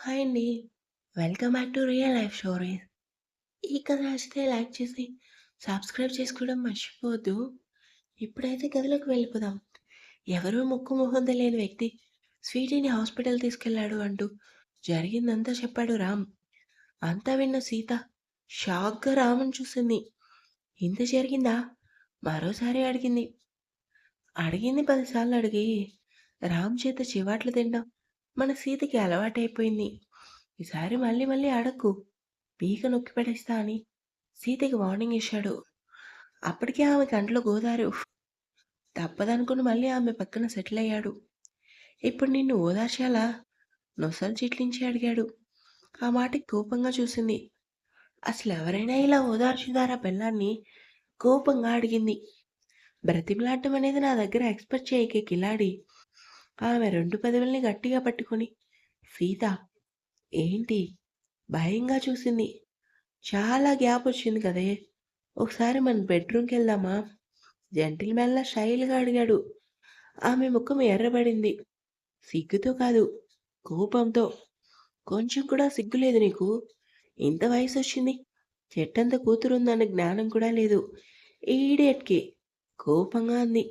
Hi అండి. Welcome back to real life stories. ఈ కథ నచ్చితే లైక్ చేసి, సబ్స్క్రైబ్ చేసుకోవడం మర్చిపోవద్దు. ఇప్పుడైతే కథలోకి వెళ్ళిపోదాం. ఎవరో ముక్కు మొహం తెలియని వ్యక్తి స్వీటీని హాస్పిటల్ తీసుకెళ్ళాడు అంటూ జరిగిందంతా చెప్పాడు రామ్. అంతా విన్న సీత షాక్‌గా రాముని చూసింది. ఇంత జరిగిందా? మరోసారి అడిగింది. అడిగింది పదిసార్లు అడిగి రామ్ చేత చివాట్లు తింటాం మన సీతకి అలవాటైపోయింది. ఈసారి మళ్ళీ మళ్ళీ అడక్కు. పీక నొక్కి పడేస్తా అని సీతకి వార్నింగ్ ఇచ్చాడు. అప్పటికే ఆమె కంట్లో గోదారు తప్పదనుకుని మళ్ళీ ఆమె పక్కన సెటిల్ అయ్యాడు. ఇప్పుడు నిన్ను ఓదార్చాలా? నొసలు చిట్లించి అడిగాడు. ఆ మాటకి కోపంగా చూసింది. అసలు ఎవరైనా ఇలా ఓదార్చుదారా పెళ్ళాన్ని? కోపంగా అడిగింది. బ్రతిమలాటం అనేది నా దగ్గర ఎక్స్‌పెక్ట్ చేయకే కిలాడి. ఆమె రెండు పెదవుల్ని గట్టిగా పట్టుకొని సీత ఏంటి? భయంగా చూసింది. చాలా గ్యాప్ వచ్చింది కదే! ఒకసారి మన బెడ్‌రూమ్‌కెళ్దామా? జెంటిల్‌మెన్‌లా స్టైల్‌గా అడిగాడు. ఆమె ముఖం ఎర్రబడింది. సిగ్గుతో కాదు, కోపంతో. కొంచెం కూడా సిగ్గు లేదు నీకు? ఇంత వయసు వచ్చింది చెట్టంత కూతురుందన్న జ్ఞానం కూడా లేదు. ఈ ఈడియట్‌కి కోపంగా అంది.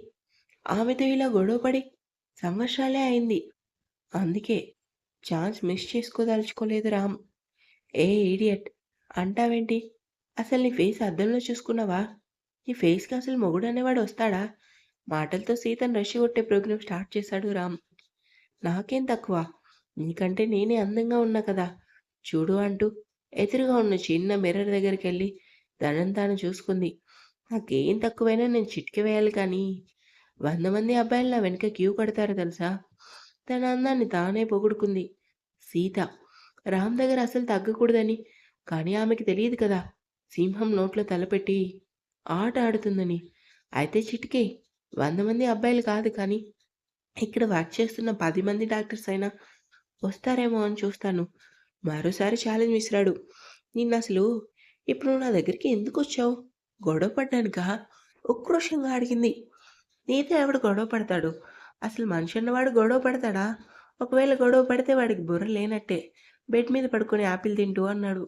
ఆమెతో ఇలా గొడవపడి సంవత్సరాలే అయింది. అందుకే ఛాన్స్ మిస్ చేసుకోదలుచుకోలేదు రామ్. ఏ ఈడియట్ అంటావేంటి? అసలు నీ ఫేస్ అద్దంలో చూసుకున్నావా? నీ ఫేస్‌కి అసలు మొగుడు అనేవాడు వస్తాడా? మాటలతో సీతను రెచ్చగొట్టే ప్రోగ్రాం స్టార్ట్ చేశాడు రామ్. నాకేం తక్కువ? నీకంటే నేనే అందంగా ఉన్నా కదా! చూడు అంటూ ఎదురుగా ఉన్న చిన్న మిర్రర్ దగ్గరికి వెళ్ళి తాను చూసుకుంది. నాకేం తక్కువైనా నేను చిటికె వేయాలి కానీ, వంద మంది అబ్బాయిలు నా వెనక క్యూ కడతారు తెలుసా? తన అందాన్ని తానే పొగుడుకుంది. సీత రామ్ దగ్గర అసలు తగ్గకూడదని. కానీ ఆమెకి తెలియదు కదా! సింహం నోట్లో తలపెట్టి ఆట ఆడుతుందని. అయితే చిటికే వంద మంది అబ్బాయిలు కాదు కానీ, ఇక్కడ వర్క్ చేస్తున్న పది మంది డాక్టర్స్ అయినా వస్తారేమో అని చూస్తాను. మరోసారి ఛాలెంజ్ విసిరాడు. నిన్నసలు ఇప్పుడు నా దగ్గరికి ఎందుకు వచ్చావు గొడవ పడ్డానుక ఉక్రోషంగా అడిగింది. నీతో ఎవడు గొడవ పడతాడు? అసలు మనిషి అన్నవాడు గొడవ పడతాడా? ఒకవేళ గొడవ పడితే వాడికి బుర్ర లేనట్టే. బెడ్ మీద పడుకొని యాపిల్ తింటూ అన్నాడు.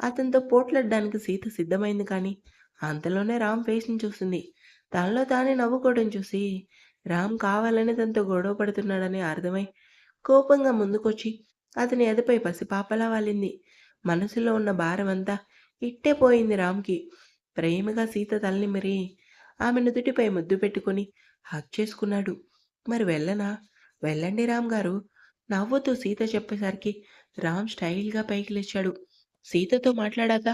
అతనితో పోట్లాడడానికి సీత సిద్ధమైంది కానీ, అంతలోనే రామ్ ఫేస్‌ని చూసింది. తనలో తానే నవ్వుకోవడం చూసి, రామ్ కావాలని తనతో గొడవ పడుతున్నాడని అర్థమై, కోపంగా ముందుకొచ్చి అతని ఎదపై పసిపాపలా వాలింది. మనసులో ఉన్న భారమంతా ఇట్టే పోయింది రామ్‌కి. ప్రేమగా సీత తలనిమిరి ఆమె నుదుటిపై ముద్దు పెట్టుకొని హక్ చేసుకున్నాడు. మరి వెళ్ళనా? వెళ్ళండి రామ్ గారు నవ్వుతూ సీత చెప్పేసరికి రామ్ స్టైల్‌గా పైకి లేచాడు. సీతతో మాట్లాడాక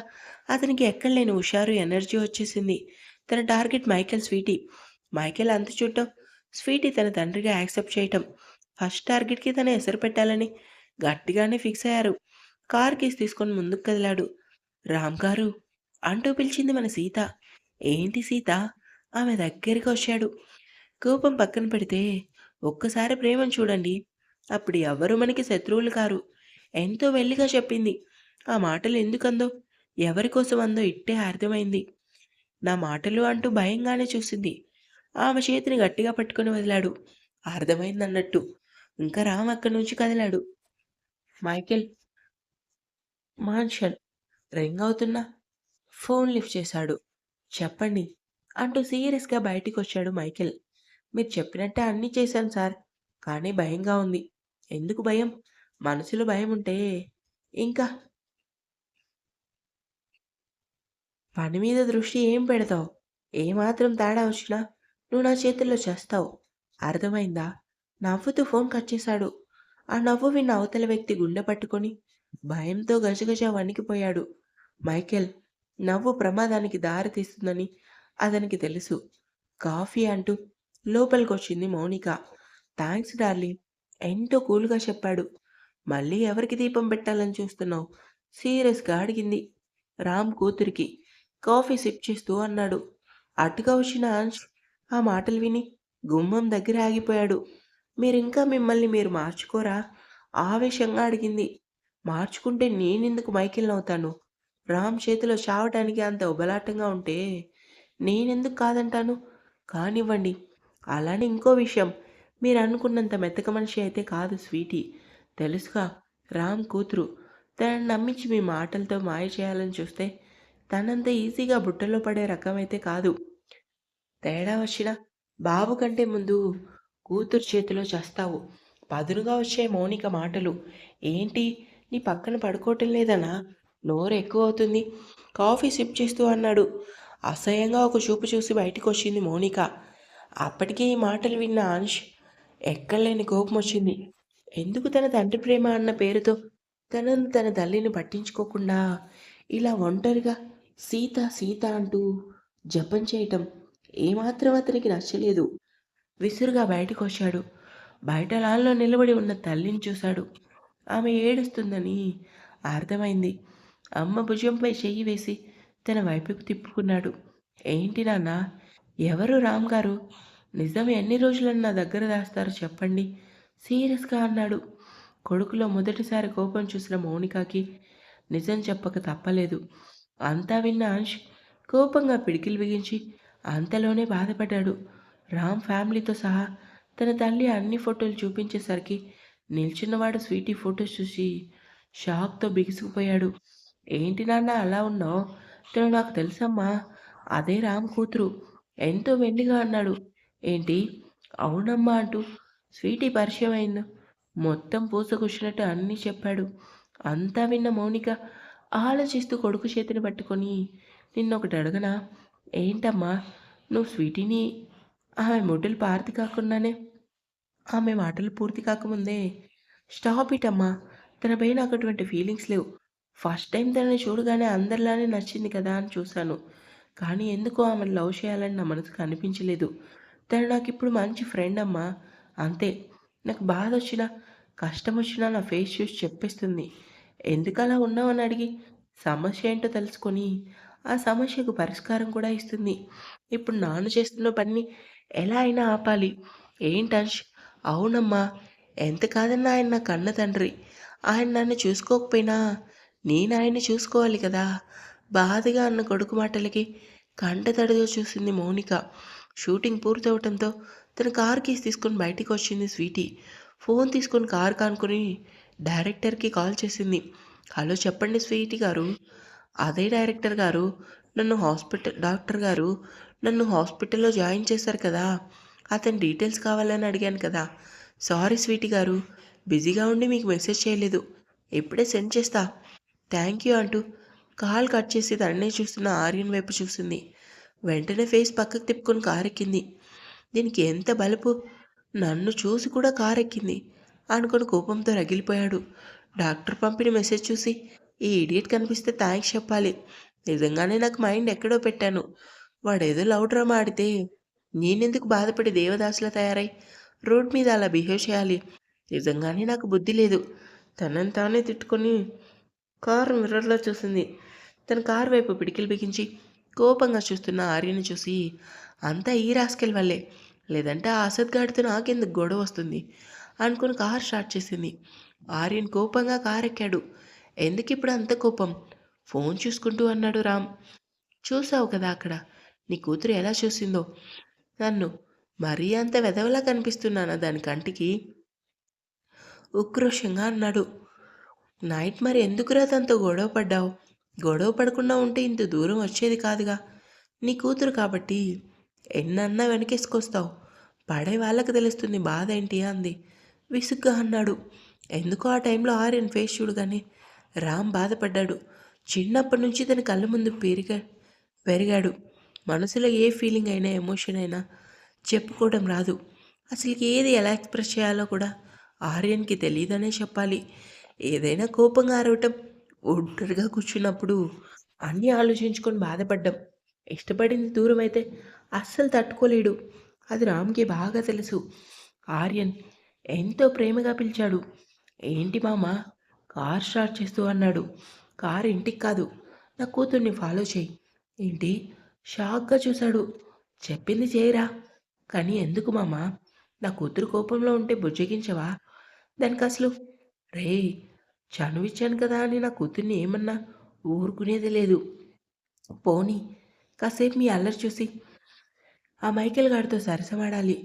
అతనికి ఎక్కడలేని హుషారు, ఎనర్జీ వచ్చేసింది. తన టార్గెట్ మైకేల్ స్వీటీ. మైకేల్ అంత చూడటం, స్వీటీ తన తండ్రిగా యాక్సెప్ట్ చేయటం. ఫస్ట్ టార్గెట్‌కి తన ఎసరు పెట్టాలని గట్టిగానే ఫిక్స్ అయ్యారు. కార్ కీస్ తీసుకొని ముందుకు కదిలాడు. రామ్ గారు అంటూ పిలిచింది మన సీత. ఏంటి సీత? ఆమె దగ్గరికి వచ్చాడు. కోపం పక్కన పెడితే ఒక్కసారి ప్రేమను చూడండి. అప్పుడు ఎవరు మనకి శత్రువులు కారు. ఎంతో వెళ్ళిగా చెప్పింది. ఆ మాటలు ఎందుకందో, ఎవరి కోసం అందో ఇట్టే అర్థమైంది. నా మాటలు అంటూ భయంగానే చూసింది. ఆమె చేతిని గట్టిగా పట్టుకుని వదిలాడు. అర్థమైందన్నట్టు. ఇంకా రామ్ అక్కడి నుంచి కదిలాడు. మైకెల్ మాన్షల్ రింగ్ అవుతున్నా ఫోన్ లిఫ్ట్ చేశాడు. చెప్పండి అంటూ సీరియస్‌గా బయటికొచ్చాడు మైకిల్ మీరు చెప్పినట్టే అన్నీ చేశాను సార్. కానీ భయంగా ఉంది. ఎందుకు భయం? మనసులో భయం ఉంటే ఇంకా పని మీద దృష్టి ఏం పెడతావు? ఏమాత్రం తేడా వచ్చినా నువ్వు నా చేతుల్లో చేస్తావు అర్థమైందా? నవ్వుతూ ఫోన్ కట్ చేశాడు. ఆ నవ్వు విన్న అవతల వ్యక్తి గుండె పట్టుకొని భయంతో గజగజ వణికిపోయాడు. మైకేల్ నవ్వు ప్రమాదానికి దారి తీస్తుందని అతనికి తెలుసు. కాఫీ అంటూ లోపలికొచ్చింది మౌనిక. థ్యాంక్స్ డార్లింగ్ ఎంతో కూల్‌గా చెప్పాడు. మళ్ళీ ఎవరికి దీపం పెట్టాలని చూస్తున్నావు? సీరియస్‌గా అడిగింది. రామ్ కూతురికి. కాఫీ సిప్ చేస్తూ అన్నాడు. అటుగా వచ్చిన అంశ్ ఆ మాటలు విని గుమ్మం దగ్గర ఆగిపోయాడు. మీరింకా మిమ్మల్ని మీరు మార్చుకోరా? ఆవేశంగా అడిగింది. మార్చుకుంటే నేనెందుకు మైకేల్‌నవుతాను? రామ్ చేతిలో చావటానికి అంత ఉబలాటంగా ఉంటే నేనెందుకు కాదంటాను? కానివ్వండి. అలానే ఇంకో విషయం. మీరు అనుకున్నంత మెతక మనిషి అయితే కాదు స్వీటీ. తెలుసుగా రామ్ కూతురు. తనని నమ్మించి మీ మాటలతో మాయ చేయాలని చూస్తే తనంత ఈజీగా బుట్టలో పడే రకం అయితే కాదు. తేడా వచ్చిన బాబు కంటే ముందు కూతురు చేతిలో చస్తావు. పదునుగా వచ్చే మౌనిక మాటలు. ఏంటి? నీ పక్కన పడుకోవటం లేదనా? నోరు ఎక్కువ అవుతుంది. కాఫీ సిప్ చేస్తూ అన్నాడు. అసహ్యంగా ఒక చూపు చూసి బయటికి వచ్చింది మౌనిక. అప్పటికే ఈ మాటలు విన్న అంశ్ ఎక్కడలేని కోపం వచ్చింది. ఎందుకు తన తండ్రి ప్రేమ అన్న పేరుతో తనను తన తల్లిని పట్టించుకోకుండా ఇలా ఒంటరిగా సీత సీత అంటూ జపం చేయటం ఏమాత్రం అతనికి నచ్చలేదు. విసురుగా బయటకు వచ్చాడు. బయట లాన్లో నిలబడి ఉన్న తల్లిని చూశాడు. ఆమె ఏడుస్తుందని అర్థమైంది. అమ్మ భుజంపై చెయ్యి వేసి తన వైపుకు తిప్పుకున్నాడు. ఏంటి నాన్న? ఎవరు రామ్ గారు? నిజం ఎన్ని రోజులను నా దగ్గర దాస్తారు చెప్పండి. సీరియస్గా అన్నాడు. కొడుకులో మొదటిసారి కోపం చూసిన మౌనికాకి నిజం చెప్పక తప్పలేదు. అంతా విన్న అంశ్ కోపంగా పిడికిలు బిగించి అంతలోనే బాధపడ్డాడు. రామ్ ఫ్యామిలీతో సహా తన తల్లి అన్ని ఫోటోలు చూపించేసరికి నిల్చున్నవాడు స్వీటీ ఫోటోస్ చూసి షాక్తో బిగుసుకుపోయాడు. ఏంటి నాన్న అలా ఉన్నావు? తను నాకు తెలుసమ్మా. అదే రామ్ కూతురు. ఎంతో వెండిగా అన్నాడు. ఏంటి? అవునమ్మా అంటూ స్వీటీ పరిచయం అయింది మొత్తం పూసకొచ్చినట్టు అన్నీ చెప్పాడు. అంతా విన్న మౌనిక ఆలోచిస్తూ కొడుకు చేతిని పట్టుకొని నిన్నొకటి అడగనా? ఏంటమ్మా? నువ్వు స్వీటీని ఆమె ముడ్డలు పార్తి కాకుండానే ఆమె మాటలు పూర్తి కాకముందే. స్టాప్ ఇట్ అమ్మా తనపై నాకు అటువంటి ఫీలింగ్స్ లేవు. ఫస్ట్ టైం తనని చూడగానే అందరిలానే నచ్చింది కదా అని చూశాను. కానీ ఎందుకో ఆమెను లవ్ చేయాలని నా మనసుకు అనిపించలేదు. తను నాకు ఇప్పుడు మంచి ఫ్రెండ్ అమ్మా. అంతే. నాకు బాధ వచ్చినా కష్టం వచ్చినా నా ఫేస్ చూసి చెప్పేస్తుంది. ఎందుకు అలా ఉన్నావని అడిగి సమస్య ఏంటో తెలుసుకొని ఆ సమస్యకు పరిష్కారం కూడా ఇస్తుంది. ఇప్పుడు నాన్న చేస్తున్న పనిని ఎలా అయినా ఆపాలి. ఏంటంష్ అవునమ్మా. ఎంత కాదన్నా ఆయన నా కన్న తండ్రి. ఆయన నన్ను చూసుకోకపోయినా నేను ఆయన్ని చూసుకోవాలి కదా. బాధగా అన్న కొడుకు మాటలకి కంట తడిగా చూసింది మౌనిక. షూటింగ్ పూర్తవటంతో తన కార్ కీస్ తీసుకొని బయటికి వచ్చింది స్వీటీ. ఫోన్ తీసుకొని కార్ కానుకొని డైరెక్టర్కి కాల్ చేసింది. హలో చెప్పండి స్వీటీ గారు. అదే డైరెక్టర్ గారు. నన్ను హాస్పిటల్ డాక్టర్ గారు. నన్ను హాస్పిటల్లో జాయిన్ చేశారు కదా. అతని డీటెయిల్స్ కావాలని అడిగాను కదా. సారీ స్వీటీ గారు. బిజీగా ఉండి మీకు మెసేజ్ చేయలేదు. ఇప్పుడే సెండ్ చేస్తా. థ్యాంక్ యూ అంటూ కాల్ కట్ చేసి తననే చూస్తున్న ఆర్యన్ వైపు చూసింది. వెంటనే ఫేస్ పక్కకు తిప్పుకొని కారు ఎక్కింది దీనికి ఎంత బలుపు? నన్ను చూసి కూడా కారు ఎక్కింది అనుకుని కోపంతో రగిలిపోయాడు. డాక్టర్ పంపిన మెసేజ్ చూసి ఈ ఇడియట్ కనిపిస్తే థ్యాంక్స్ చెప్పాలి. నిజంగానే నాకు మైండ్ ఎక్కడో పెట్టాను. వాడేదో లవ్ డ్రామా ఆడితే నేనెందుకు బాధపడి దేవదాసులా తయారై రోడ్ మీద అలా బిహేవ్ చేయాలి? నిజంగానే నాకు బుద్ధి లేదు. తనని తానే తిట్టుకొని కారు మిర్రర్లో చూసింది. తన కారు వైపు పిడికిలు బిగించి కోపంగా చూస్తున్న ఆర్యని చూసి అంతా ఈ రాస్కెల్ వల్లే. లేదంటే ఆ అసద్ గాడితో నాకెందుకు గొడవ వస్తుంది? అనుకుని కార్ స్టార్ట్ చేసింది. ఆర్యన్ కోపంగా కార్ ఎక్కాడు ఎందుకు ఇప్పుడు అంత కోపం? ఫోన్ చూసుకుంటూ అన్నాడు రామ్. చూసావు కదా అక్కడ. నీ కూతురు ఎలా చూసిందో? నన్ను మరీ అంత వెదవలా కనిపిస్తున్నానా దాని కంటికి? ఉక్రోషంగా అన్నాడు. నైట్ మరి ఎందుకురా తనతో గొడవ పడ్డావు? గొడవ పడకుండా ఉంటే ఇంత దూరం వచ్చేది కాదుగా. నీ కూతురు కాబట్టి ఎన్నన్నా వెనకేసుకొస్తావు. పడే వాళ్ళకి తెలుస్తుంది బాధ ఏంటి అంది. విసుగ్గా అన్నాడు. ఎందుకో ఆ టైంలో ఆర్యన్ ఫేస్ చూడగానే రామ్ బాధపడ్డాడు. చిన్నప్పటి నుంచి తన కళ్ళ ముందు పెరిగా పెరిగాడు. మనసులో ఏ ఫీలింగ్ అయినా ఎమోషన్ అయినా చెప్పుకోవడం రాదు. అసలుకి ఏది ఎలా ఎక్స్ప్రెస్ చేయాలో కూడా ఆర్యన్కి తెలియదనే చెప్పాలి. ఏదైనా కోపంగా అరవటం ఒంటరిగా కూర్చున్నప్పుడు అన్నీ ఆలోచించుకొని బాధపడ్డం. ఇష్టపడింది దూరం అయితే అస్సలు తట్టుకోలేడు. అది రామ్కి బాగా తెలుసు. ఆర్యన్ ఎంతో ప్రేమగా పిలిచాడు. ఏంటి మామ కార్ స్టార్ట్ చేస్తూ అన్నాడు. కార్ ఇంటికి కాదు నా కూతుర్ని ఫాలో చేయి ఏంటి? షాక్గా చూశాడు. చెప్పింది చేయరా? కానీ ఎందుకు మామ? నా కూతురు కోపంలో ఉంటే బుజ్జగించవా? దానికి అసలు రే చనువిచ్చాను కదా అని నా కూతుర్ని ఏమన్నా ఊరుకునేది లేదు. పోనీ కాసేపు మీ అల్లరి చూసి ఆ మైకేల్ గారితో సరసమాడాలి.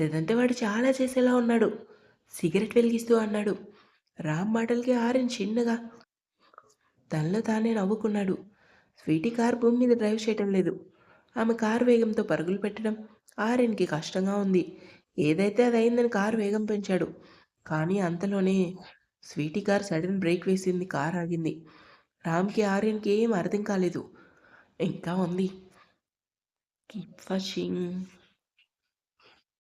లేదంటే వాడు చాలా చేసేలా ఉన్నాడు. సిగరెట్ వెలిగిస్తూ అన్నాడు. రామ్ మాటలకి ఆరిన్ చిన్నగా తనలో తానే నవ్వుకున్నాడు. స్వీటీ కార్ భూమి మీద డ్రైవ్ చేయటం లేదు. ఆమె కారు వేగంతో పరుగులు పెట్టడం ఆరిన్కి కష్టంగా ఉంది. ఏదైతే అది అయిందని కారు వేగం పెంచాడు. కానీ అంతలోనే స్వీటీ కార్ సడన్ బ్రేక్ వేసింది కార్ ఆగింది. రామ్కి ఆర్యన్కి ఏం అర్థం కాలేదు. ఇంకా ఉంది. Keep watching.